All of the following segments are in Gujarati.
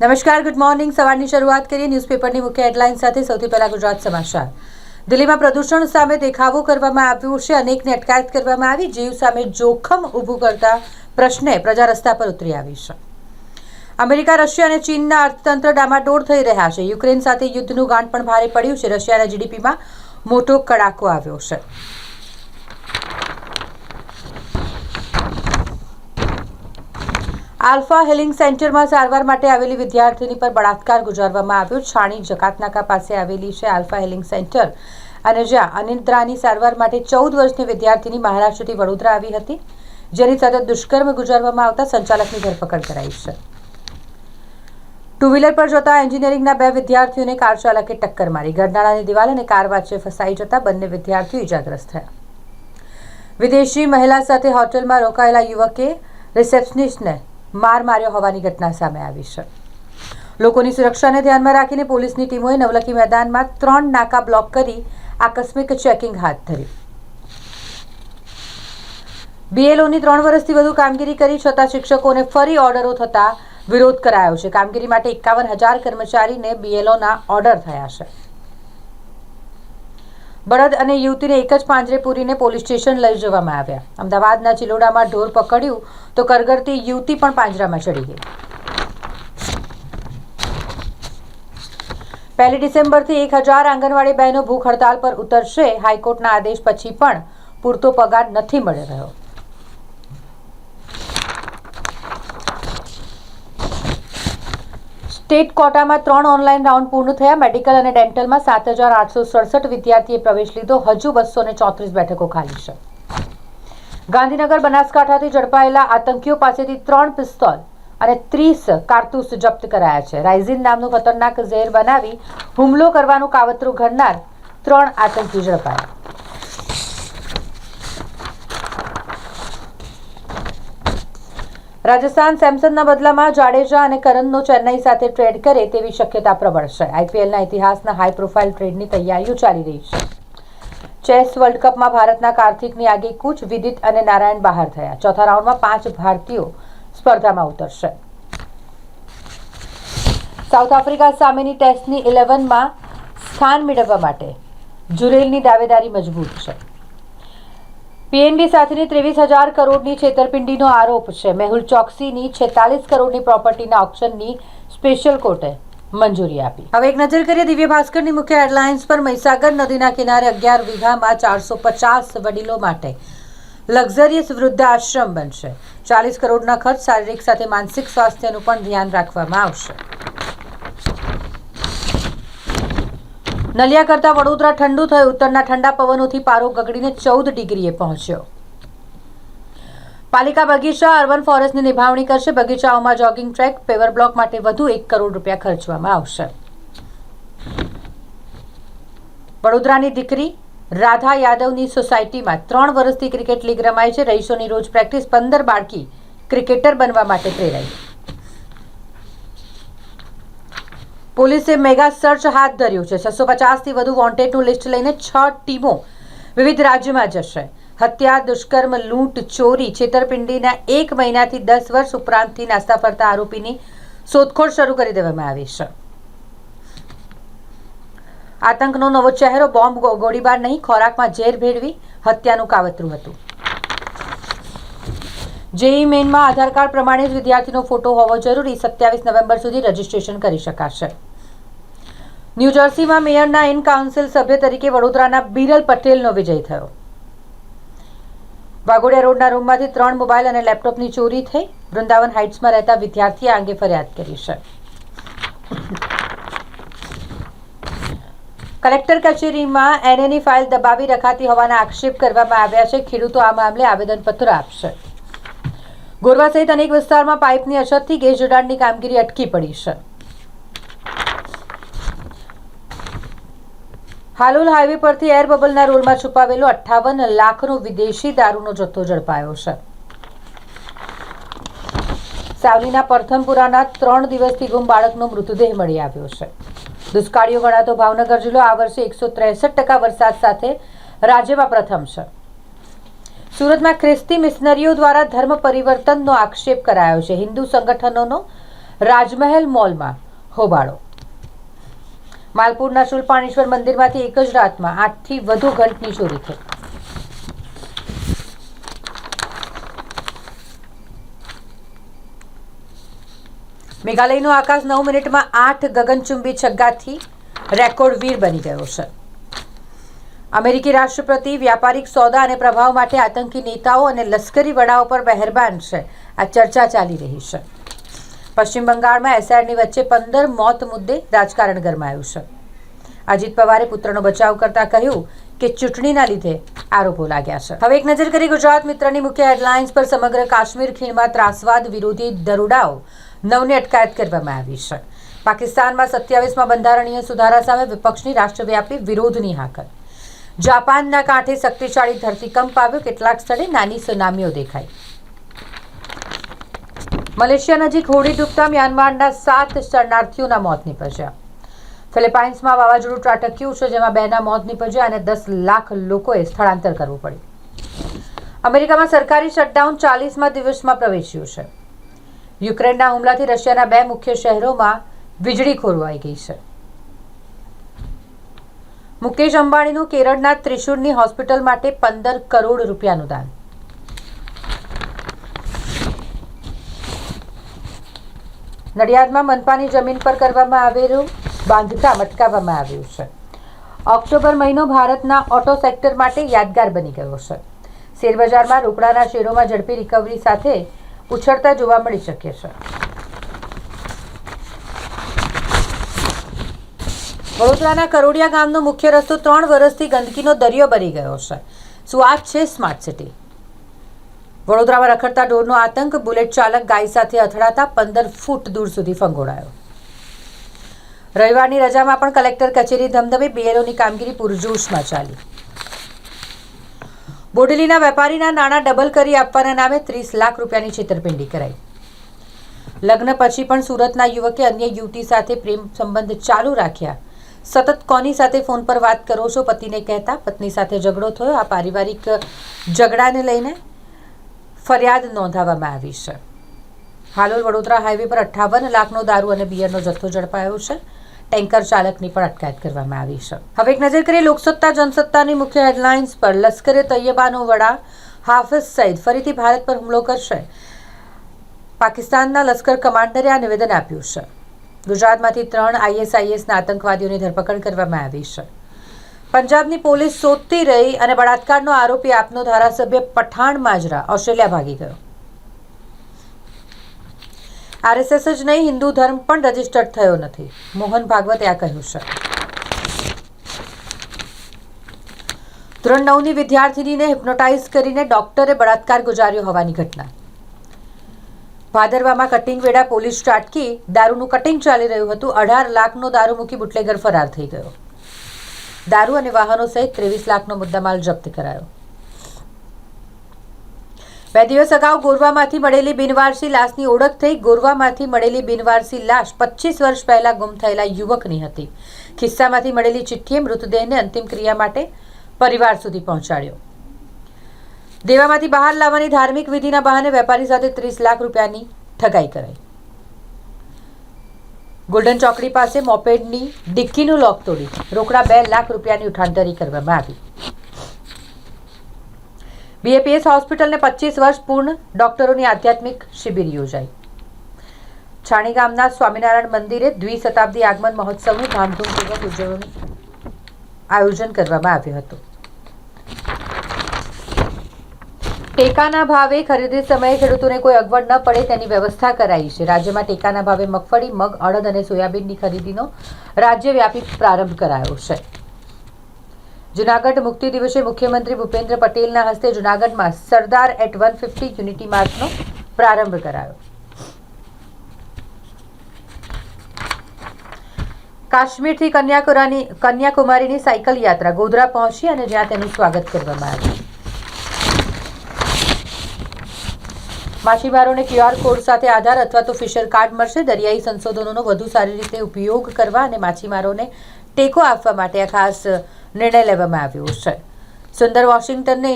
નમસ્કાર ગુડ મોર્નિંગ સવારની શરૂઆત કરીએ ન્યૂઝપેપરની મુખ્ય હેડલાઇન સાથે સૌથી પહેલા ગુજરાત સમાચાર. દિલ્હીમાં પ્રદૂષણ સામે દેખાવો કરવામાં આવ્યો છે. અનેકને અટકાયત કરવામાં આવી. જીવ સામે જોખમ ઊભું કરતા પ્રશ્ને પ્રજા રસ્તા પર ઉતરી આવી છે. અમેરિકા, રશિયા અને ચીનના અર્થતંત્ર ડામાડોળ થઈ રહ્યા છે. યુક્રેન સાથે યુદ્ધનું ગાંઠ પણ ભારે પડ્યું છે. રશિયાના જીડીપીમાં મોટો કડાકો આવ્યો છે. આલ્ફા હેલિંગ સેન્ટરમાં સારવાર માટે આવેલી વિદ્યાર્થીની પર બળાત્કાર ગુજારવામાં આવ્યો. છાણી જકાતનાકા પાસે આવેલી છે આલ્ફા હેલિંગ સેન્ટર. અને જ્યાં અનિદ્રાની સારવાર માટે ચૌદ વર્ષની વિદ્યાર્થીની મહારાષ્ટ્રથી વડોદરા આવી હતી, જેની સાથે દુષ્કર્મ ગુજારવામાં આવતા સંચાલકની ધરપકડ કરાઈ છે. ટુ વ્હીલર પર જતા એન્જિનિયરિંગના બે વિદ્યાર્થીઓને કાર ચાલકે ટક્કર મારી. ગરનાળાની દિવાલ અને કાર વચ્ચે ફસાઈ જતા બંને વિદ્યાર્થીઓ ઇજાગ્રસ્ત થયા. વિદેશી મહિલા સાથે હોટેલમાં રોકાયેલા યુવકે રિસેપ્શનિસ્ટને માર માર્યો હોવાની ઘટના સામે આવી છે. લોકોની સુરક્ષાને ધ્યાનમાં રાખીને પોલીસની ટીમોએ નવલખી મેદાનમાં ત્રણ નાકા બ્લોક કરી આકસ્મિક ચેકિંગ હાથ ધર્યું બીએલઓની ત્રણ વર્ષથી વધુ કામગીરી કરી છતાં શિક્ષકોને ફરી ઓર્ડરો થતા વિરોધ કરાયો છે. કામગીરી માટે એકાવન હજાર કર્મચારીને બીએલઓના ઓર્ડર થયા છે. બળદ અને યુવતીને એક જ પાંજરે પૂરીને પોલીસ સ્ટેશન લઈ જવામાં આવ્યા. અમદાવાદના ચિલોડામાં ઢોર પકડ્યું તો કરગરતી યુવતી પણ પાંજરામાં ચડી ગઈ. પહેલી ડિસેમ્બરથી એક હજાર આંગણવાડી બહેનો ભૂખ હડતાલ પર ઉતરશે. હાઈકોર્ટના આદેશ પછી પણ પૂરતો પગાર નથી મળી રહ્યો. સ્ટેટ કોટામાં ત્રણ ઓનલાઈન રાઉન્ડ પૂર્ણ થયા. મેડિકલ અને ડેન્ટલમાં સાત હજાર આઠસો સડસઠ વિદ્યાર્થીએ પ્રવેશ લીધો. હજુ બસો ને ચોત્રીસ બેઠકો ખાલી છે. ગાંધીનગર, બનાસકાંઠાથી ઝડપાયેલા આતંકીઓ પાસેથી ત્રણ પિસ્તોલ અને ત્રીસ કારતૂસ જપ્ત કરાયા છે. રાઇઝિન નામનું ખતરનાક ઝેર બનાવી હુમલો કરવાનું કાવતરું ઘડનાર ત્રણ આતંકી ઝડપાયા. રાજસ્થાન સેમસનના બદલામાં જાડેજા અને કરનનો ચેન્નઈ સાથે ટ્રેડ કરે તેવી શક્યતા પ્રબળ છે. આઈપીએલના ઇતિહાસના હાઈ પ્રોફાઇલ ટ્રેડની તૈયારીઓ ચાલી રહી છે. ચેસ વર્લ્ડ કપમાં ભારતના કાર્તિકની આગે કૂચ વિદિત અને નારાયણ બહાર થયા. ચોથા રાઉન્ડમાં પાંચ ભારતીયો સ્પર્ધામાં ઉતરશે. સાઉથ આફ્રિકા સામેની ટેસ્ટની ઇલેવનમાં સ્થાન મેળવવા માટે જુરેલની દાવેદારી મજબૂત છે. પીએનબી સાથેની ત્રેવીસ હજાર કરોડની છેતરપિંડીનો આરોપ છે. મેહુલ ચોકસીની છેતાલીસ કરોડની પ્રોપર્ટીના ઓપ્શનની સ્પેશિયલ કોર્ટે મંજૂરી આપી. હવે એક નજર કરીએ દિવ્ય ભાસ્કરની મુખ્ય હેડલાઇન્સ પર. મહીસાગર નદીના કિનારે અગિયાર વીઘામાં ચારસો પચાસ વડીલો માટે લક્ઝરિયસ વૃદ્ધાશ્રમ બનશે. ચાલીસ કરોડના ખર્ચ શારીરિક સાથે માનસિક સ્વાસ્થ્યનું પણ ધ્યાન રાખવામાં આવશે. નલિયા કરતાં વડોદરા ઠંડુ થયું. ઉત્તરના ઠંડા પવનોથી પારો ગગડીને ચૌદ ડિગ્રીએ પહોંચ્યો. પાલિકા બગીચા અર્બન ફોરેસ્ટની નિભાવણી કરશે. બગીચાઓમાં જોગિંગ ટ્રેક, પેવર બ્લોક માટે વધુ એક કરોડ રૂપિયા ખર્ચવામાં આવશે. વડોદરાની દીકરી રાધા યાદવની સોસાયટીમાં ત્રણ વર્ષથી ક્રિકેટ લીગ રમાય છે. રહીશોની રોજ પ્રેક્ટિસ પંદર બાળકી ક્રિકેટર બનવા માટે પ્રેરાઈ. પોલીસે મેગા સર્ચ હાથ ધર્યું છે. છસો પચાસથી વધુ વોન્ટેડનું લિસ્ટ લઈને છ ટીમો વિવિધ રાજ્યમાં જશે. હત્યા, દુષ્કર્મ, લૂંટ, ચોરી, છેતરપિંડીના એક મહિનાથી દસ વર્ષ ઉપરાંતથી નાસ્તા ફરતા આરોપીની શોધખોળ શરૂ કરી દેવામાં આવી છે. આતંકનો નવો ચહેરો, બોમ્બ ગોળીબાર નહીં, ખોરાકમાં ઝેર ભેળવી હત્યાનું કાવતરું હતું. જેઈ મેઇનમાં આધાર કાર્ડ પ્રમાણે જ વિદ્યાર્થીનો ફોટો હોવો જરૂરી. સત્યાવીસ નવેમ્બર સુધી રજીસ્ટ્રેશન કરી શકાશે. ન્યૂ જર્સીમાં મેયરના ઇન કાઉન્સિલ સભ્ય તરીકે વડોદરાના બિરલ પટેલનો વિજય થયો. વાઘોડિયા રોડના રૂમમાંથી ત્રણ મોબાઈલ અને લેપટોપની ચોરી થઈ. વૃંદાવન હાઇટ્સમાં રહેતા વિદ્યાર્થીએ આ અંગે ફરિયાદ કરી છે. કલેક્ટર કચેરીમાં એનએની ફાઇલ દબાવી રખાતી હોવાના આક્ષેપ કરવામાં આવ્યા છે. ખેડૂતો આ મામલે આવેદનપત્ર આપશે. ગોરવા સહિત અનેક વિસ્તારમાં પાઇપની અછતથી ગેસ જોડાણની કામગીરી અટકી પડી છે. હાલોલ હાઈવે પરથી એર બબલના રોલમાં છુપાવેલો અઠ્ઠાવન લાખનો વિદેશી દારૂનો જથ્થો ઝડપાયો છે. સાવલીના પ્રથમપુરાના ત્રણ દિવસથી ગુમ બાળકનો મૃતદેહ મળી આવ્યો છે. દુષ્કાળીઓ ગણાતો ભાવનગર જિલ્લો આ વર્ષે એકસો ત્રેસઠ ટકા વરસાદ સાથે રાજ્યમાં પ્રથમ છે. સુરતમાં ખ્રિસ્તી મિશનરીઓ દ્વારા ધર્મ પરિવર્તનનો આક્ષેપ કરાયો છે. હિન્દુ સંગઠનોનો રાજમહેલ મોલમાં હોબાળો. માલપુરના શુલપાણેશ્વર મંદિરમાંથી એક જ રાતમાં આઠથી વધુ ઘંટની ચોરી થઈ. મેઘાલયનું આકાશ નવ મિનિટમાં આઠ ગગનચુંબી છગ્ગાથી રેકોર્ડ વીર બની ગયો છે. અમેરિકી રાષ્ટ્રપતિ વ્યાપારિક સોદા અને પ્રભાવ માટે આતંકી નેતાઓ અને લશ્કરી વડાઓ પર મહેરબાન છે. આ ચર્ચા ચાલી રહી છે. પશ્ચિમ બંગાળમાં એસઆરની વચ્ચે પંદર મોત મુદ્દે રાજકારણ ગરમાયું છે. અજીત પવારે પુત્રનો બચાવ કરતા કહ્યું કે ચૂંટણીના લીધે આરોપો લાગ્યા છે. હવે એક નજર કરી ગુજરાત મિત્રની મુખ્ય હેડલાઇન્સ પર સમગ્ર કાશ્મીર ખીણમાં ત્રાસવાદ વિરોધી દરોડાઓ નવને અટકાયત કરવામાં આવી છે. પાકિસ્તાનમાં સત્યાવીસમાં બંધારણીય સુધારા સામે વિપક્ષની રાષ્ટ્રવ્યાપી વિરોધની હાકલ. જાપાનના કાંઠે શક્તિશાળી ધરતીકંપ આવ્યો. કેટલાક સ્થળે નાની સુનામીઓ દેખાઈ. મલેશિયા નજીક હોડી ડૂબતા મ્યાનમારના સાત શરણાર્થીઓના મોત નીપજ્યા. ફિલિપાઇન્સમાં વાવાઝોડું ત્રાટક્યું છે, જેમાં બેના મોત નીપજ્યા અને દસ લાખ લોકોએ સ્થળાંતર કરવું પડ્યું. અમેરિકામાં સરકારી શટડાઉન ચાલીસમાં દિવસમાં પ્રવેશ્યું છે. યુક્રેનના હુમલાથી રશિયાના બે મુખ્ય શહેરોમાં વીજળી ખોરવાઈ ગઈ છે. મુકેશ અંબાણીનું કેરળના ત્રિશુરની હોસ્પિટલ માટે પંદર કરોડ રૂપિયાનું દાન. નડિયાદમાં મનપાની જમીન પર કરવામાં આવેલું બાંધકામ અટકાવવામાં આવ્યું છે. ઓક્ટોબર મહિનો ભારતના ઓટો સેક્ટર માટે યાદગાર બની ગયો છે. શેરબજારમાં રોકડાના શેરોમાં ઝડપી રિકવરી સાથે ઉછળતા જોવા મળી શકે છે. વડોદરાના કરોડિયા ગામનો મુખ્ય રસ્તો ત્રણ વર્ષથી ગંદકીનો દરિયો બની ગયો છે. શું આ છે સ્માર્ટ સિટી વડોદરામાં રખડતા ઢોરનો આતંક. બુલેટ ચાલક ગાય સાથે અથડાતા પંદર ફૂટ દૂર સુધી ફંગોળાયો. રવિવારની રજામાં પણ કલેક્ટર કચેરી ધમધમે બીએલઓની કામગીરી પૂરજોશમાં ચાલી. બોડેલીના વેપારીના નાણાં ડબલ કરી આપવાના નામે ત્રીસ લાખ રૂપિયાની છેતરપિંડી કરાઈ. લગ્ન પછી પણ સુરતના યુવકે અન્ય યુવતી સાથે પ્રેમ સંબંધ ચાલુ રાખ્યા. સતત કોની સાથે ફોન પર વાત કરો છો? પતિને કહેતા પત્ની સાથે ઝઘડો થયો. આ પારિવારિક ઝઘડાને લઈને ફરિયાદ નોંધાવવામાં આવી છે. હાલોલ વડોદરા હાઈવે પર અઠ્ઠાવન લાખનો દારૂ અને બિયરનો જથ્થો ઝડપાયો છે. ટેન્કર ચાલકની પણ અટકાયત કરવામાં આવી છે. હવે એક નજર કરીએ લોકસત્તા, જનસત્તાની મુખ્ય હેડલાઇન્સ પર. લશ્કરે તૈયબાનો વડા હાફિઝ સઈદ ફરીથી ભારત પર હુમલો કરશે. પાકિસ્તાનના લશ્કર કમાન્ડરે આ નિવેદન આપ્યું છે. ગુજરાતમાંથી ત્રણ આઈએસઆઈએસના આતંકવાદીઓની ધરપકડ કરવામાં આવી છે. પંજાબની પોલીસ શોધતી રહી અને બળાત્કારનો આરોપી આપનો ધારાસભ્ય પઠાણ માજરા ઓસ્ટ્રેલિયા ભાગી ગયો. આરએસએસ જ નહીં, હિન્દુ ધર્મ પણ રજીસ્ટર્ડ થયો નથી. મોહન ભાગવતે આ કહ્યું છે. ધોરણ નવની વિદ્યાર્થીનીને હિપ્નોટાઇઝ કરીને ડોક્ટરે બળાત્કાર ગુજાર્યો હોવાની ઘટના. ભાદરવામાં કટિંગ વેડા પોલીસ ત્રાટકી દારૂનું કટિંગ ચાલી રહ્યું હતું. અઢાર લાખનો દારૂ મૂકી બુટલેગર ફરાર થઈ ગયો. દારૂ અને વાહનો સહિત ત્રેવીસ લાખનો મુદ્દામાલ જપ્ત કરાયો. બે દિવસ અગાઉ ગોરવામાંથી મળેલી બિનવારસી લાશની ઓળખ થઈ ગોરવામાંથી મળેલી બિનવારસી લાશ પચીસ વર્ષ પહેલા ગુમ થયેલા યુવકની હતી. ખિસ્સામાંથી મળેલી ચિઠ્ઠીએ મૃતદેહને અંતિમ ક્રિયા માટે પરિવાર સુધી પહોંચાડ્યો. દેવામાંથી બહાર લાવવાની ધાર્મિક વિધિના બહાને વેપારી સાથે ત્રીસ લાખ રૂપિયાની ઠગાઈ કરાઈ. ગોલ્ડન ચોકડી પાસે મોપેડની ડિક્કીનું લોક તોડી રોકડા બે લાખ રૂપિયાની ઉઠાંતરી કરવામાં આવી. બીએપીએસ હોસ્પિટલને પચીસ વર્ષ પૂર્ણ ડોક્ટરોની આધ્યાત્મિક શિબિર યોજાઈ. છાણી ગામના સ્વામિનારાયણ મંદિરે દ્વિશતાબ્દી આગમન મહોત્સવનું ધામધૂમપૂર્વક ઉજવણી આયોજન કરવામાં આવ્યું હતું. ટેકાના ભાવે ખરીદી સમયે ખેડૂતોને કોઈ અગવડ ન પડે તેની વ્યવસ્થા કરાઈ છે. રાજ્યમાં ટેકાના ભાવે મગફળી, મગ, અડદ અને સોયાબીનની ખરીદીનો રાજ્યવ્યાપી પ્રારંભ કરાયો છે. જુનાગઢ મુક્તિ દિવસે મુખ્યમંત્રી ભૂપેન્દ્ર પટેલના હસ્તે જુનાગઢમાં Sardar at one fifty unity માર્ચનો પ્રારંભ કરાયો. કાશ્મીરથી કન્યાકુરાની, કન્યાકુમારીની સાયકલ યાત્રા ગોધરા પહોંચી અને જ્યાં તેનું સ્વાગત કરવામાં આવ્યું. માછીમારોને ક્યુઆર કોડ સાથે આધાર અથવા તો ફિશર કાર્ડ મળશે. દરિયાઈ સંશોધનોનો વધુ સારી રીતે ઉપયોગ કરવા અને માછીમારોને ટેકો આપવા માટે આ ખાસ નિર્ણય લેવામાં આવ્યો છે. સુંદર વોશિંગ્ટનને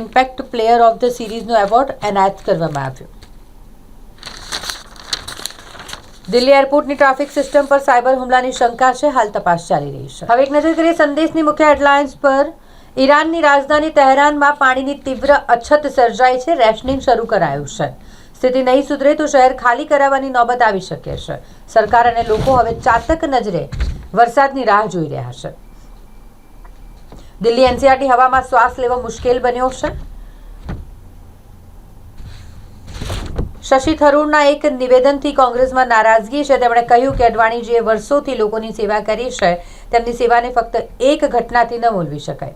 ઇમ્પેક્ટ પ્લેયર ઓફ ધ સિરીઝનો એવોર્ડ એનાયત કરવામાં આવ્યો. દિલ્હી એરપોર્ટની ટ્રાફિક સિસ્ટમ પર સાયબર હુમલાની શંકા છે. હાલ તપાસ ચાલી રહી છે. હવે એક નજર કરીએ સંદેશની મુખ્ય હેડલાઇન્સ પર. ઈરાનની રાજધાની તહેરાનમાં પાણીની તીવ્ર અછત સર્જાઈ છે. રેશનિંગ શરૂ કરાયું છે. સ્થિતિ નહીં સુધરે તો શહેર ખાલી કરાવવાની નોબત આવી શકે છે. સરકાર અને લોકો હવે ચાતક નજરે વરસાદની રાહ જોઈ રહ્યા છે. દિલ્હી એનસીઆરટી હવામાં શ્વાસ લેવો મુશ્કેલ બન્યો છે. શશી થરૂરના એક નિવેદનથી કોંગ્રેસમાં નારાજગી છે. તેમણે કહ્યું કે અડવાણીજીએ વર્ષોથી લોકોની સેવા કરી છે. તેમની સેવાને ફક્ત એક ઘટનાથી ન મૂલવી શકાય.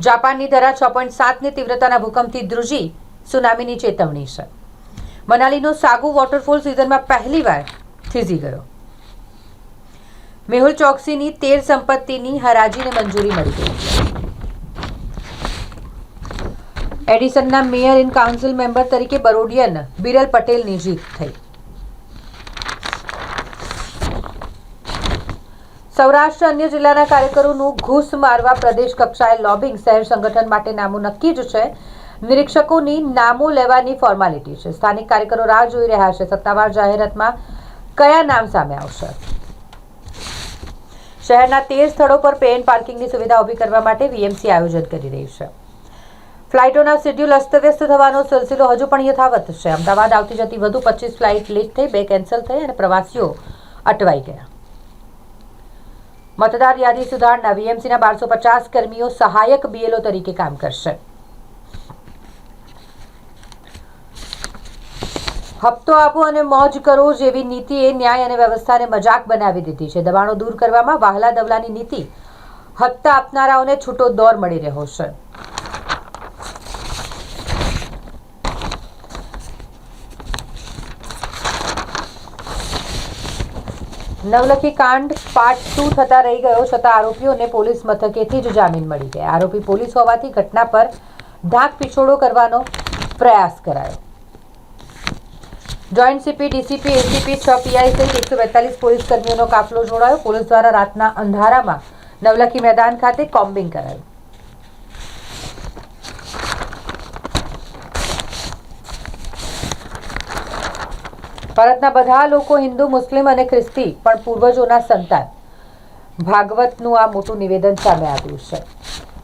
જાપાનની ધરા છ પોઈન્ટ સાતની તીવ્રતાના ભૂકંપથી ધ્રુજી સુનામીની ચેતવણી છે. મનાલીનો સાગુ વોટરફોલ સિઝનમાં પહેલીવાર થીજી ગયો. મેહુલ ચોકસીની તેર સંપત્તિની હરાજીને મંજૂરી મળી ગઈ. એડિસનના મેયર ઇન કાઉન્સિલ મેમ્બર તરીકે બરોડિયન બિરલ પટેલની જીત થઈ. સૌરાષ્ટ્ર અન્ય જિલ્લાના કાર્યકરોનું ઘૂસ મારવા પ્રદેશ કક્ષાએ લોબિંગ શહેર સંગઠન માટે નામો નક્કી જ છે. નિરીક્ષકોની નામો લેવાની ફોર્માલિટી છે. સ્થાનિક કાર્યકરો રાહ જોઈ રહ્યા છે. સત્તાવાર જાહેરાતમાં કયા નામ સામે આવશે? શહેરના તેર સ્થળો પર પેન પાર્કિંગની સુવિધા ઊભી કરવા માટે વીએમસી આયોજન કરી રહી છે. ફ્લાઇટોના શેડ્યુલ અસ્તવ્યસ્ત થવાનો સિલસિલો હજુ પણ યથાવત છે. અમદાવાદ આવતી જતી વધુ પચીસ ફ્લાઇટ લીક થઈ, બે કેન્સલ થઈ અને પ્રવાસીઓ અટવાઈ ગયા. મતદાર યાદી સુધારણા વીએમસીના બારસો પચાસ કર્મીઓ સહાયક બીએલઓ તરીકે કામ કરશે. હપ્તો આપો અને મોજ કરો જેવી નીતિએ ન્યાય અને વ્યવસ્થાને મજાક બનાવી દીધી છે. દબાણો દૂર કરવામાં વાહલા દવલાની નીતિ હપ્તા આપનારાઓને છૂટો દોર મળી રહ્યો છે. નવલખી કાંડ પાર્ટ ટુ થતા રહી ગયો છતાં આરોપીઓને પોલીસ મથકેથી જ જામીન મળી ગયા. આરોપી પોલીસ હોવાથી ઘટના પર ઢાક પીછોડો કરવાનો પ્રયાસ કરાયો. જોઈન્ટ સીપી ડીસીપી એસીપી છ પીઆઈ સહિત એકસો બેતાલીસ પોલીસ કર્મીઓનો કાફલો જોડાયો. પોલીસ દ્વારા રાતના અંધારામાં નવલખી મેદાન ખાતે કોમ્બિંગ કરાયું. ભારતના બધા લોકો હિન્દુ, મુસ્લિમ અને ખ્રિસ્તી, પણ પૂર્વજોના સંતાન. ભાગવતનું આ મોટું નિવેદન સામે આવ્યું છે.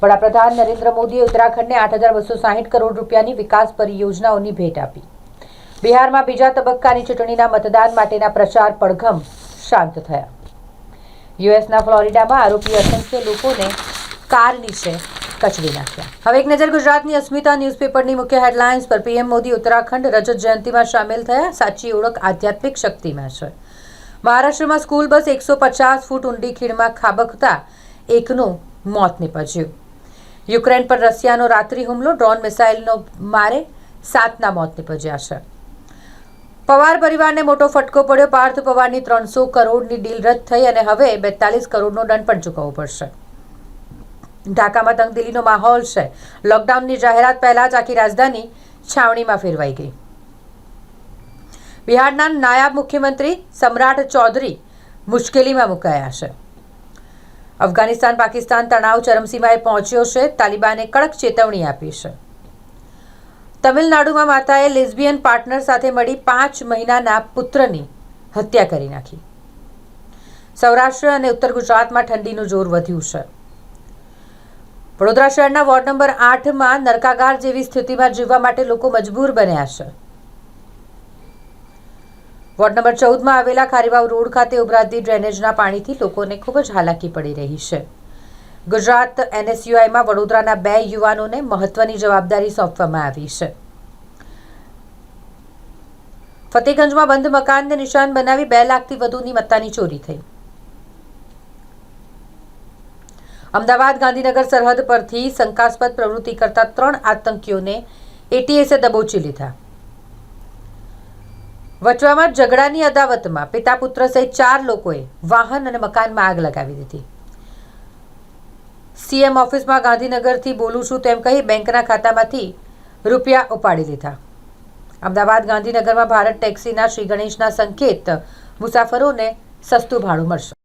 વડાપ્રધાન નરેન્દ્ર મોદીએ ઉત્તરાખંડને આઠ હજાર બસો સાહીઠ કરોડ રૂપિયાની વિકાસ પરિયોજનાઓની ભેટ આપી. બિહારમાં બીજા તબક્કાની ચૂંટણીના મતદાન માટેના પ્રચાર પડઘમ શાંત થયા. યુએસના ફ્લોરિડામાં આરોપી અસંખ્ય લોકોને કાર નીચે કચડી નાખ્યા. હવે એક નજર ગુજરાતની અસ્મિતા ન્યૂઝપેપરની મુખ્ય હેડલાઇન્સ પર પીએમ મોદી ઉત્તરાખંડ રજત જયંતિમાં સામેલ થયા. સાચી ઓળખ આધ્યાત્મિક શક્તિમાં છે. મહારાષ્ટ્રમાં સ્કૂલ બસ એકસો પચાસ ફૂટ ઊંડી ખીણમાં ખાબકતા એકનું મોત નિપજ્યું. યુક્રેન પર રશિયાનો રાત્રિ હુમલો, ડ્રોન મિસાઇલનો મારે સાતના મોત નીપજ્યા છે. પવાર પરિવારને મોટો ફટકો પડ્યો. પાર્થ પવારની ત્રણસો કરોડની ડીલ રદ થઈ અને હવે બેતાલીસ કરોડનો દંડ પણ ચૂકવવો પડશે. ઢાકામાં તંગદિલીનો માહોલ છે. લોકડાઉનની જાહેરાત પહેલા જ આખી રાજધાની છાવણીમાં ફેરવાઈ ગઈ. બિહારના નાયબ મુખ્યમંત્રી સમ્રાટ ચૌધરી મુશ્કેલીમાં મુકાયા છે. અફઘાનિસ્તાન પાકિસ્તાન તણાવ ચરમસીમાએ પહોંચ્યો છે. તાલિબાને કડક ચેતવણી આપી છે. તમિલનાડુમાં માતાએ લેઝબિયન પાર્ટનર સાથે મળી પાંચ મહિનાના પુત્રની હત્યા કરી નાખી. સૌરાષ્ટ્ર અને ઉત્તર ગુજરાતમાં ઠંડીનું જોર વધ્યું છે. વડોદરા શહેરના વોર્ડ નંબર આઠમાં નરકાગાર જેવી સ્થિતિમાં જીવવા માટે લોકો મજબૂર બન્યા છે. વોર્ડ નંબર ચૌદમાં આવેલા ખારીવાવ રોડ ખાતે ઉભરાતી ડ્રેનેજના પાણીથી લોકોને ખૂબ જ હાલાકી પડી રહી છે. ગુજરાત એનએસયુઆઈમાં વડોદરાના બે યુવાનોને મહત્વની જવાબદારી સોંપવામાં આવી છે. ફતેગંજમાં બંધ મકાનને નિશાન બનાવી બે લાખથી વધુની મત્તાની ચોરી થઈ. અમદાવાદ ગાંધીનગર સરહદ પરથી શંકાસ્પદ પ્રવૃત્તિ કરતા ત્રણ આતંકીઓને એટીએસે દબોચી લીધા. વચવામાં ઝઘડાની અદાવતમાં પિતા પુત્ર સહિત ચાર લોકોએ વાહન અને મકાનમાં આગ લગાવી દીધી. સીએમ ઓફિસમાં ગાંધીનગરથી બોલું છું તેમ કહી બેંકના ખાતામાંથી રૂપિયા ઉપાડી લીધા. અમદાવાદ ગાંધીનગરમાં ભારત ટેક્સીના શ્રી ગણેશના સંકેત મુસાફરોને સસ્તું ભાડું મળશે.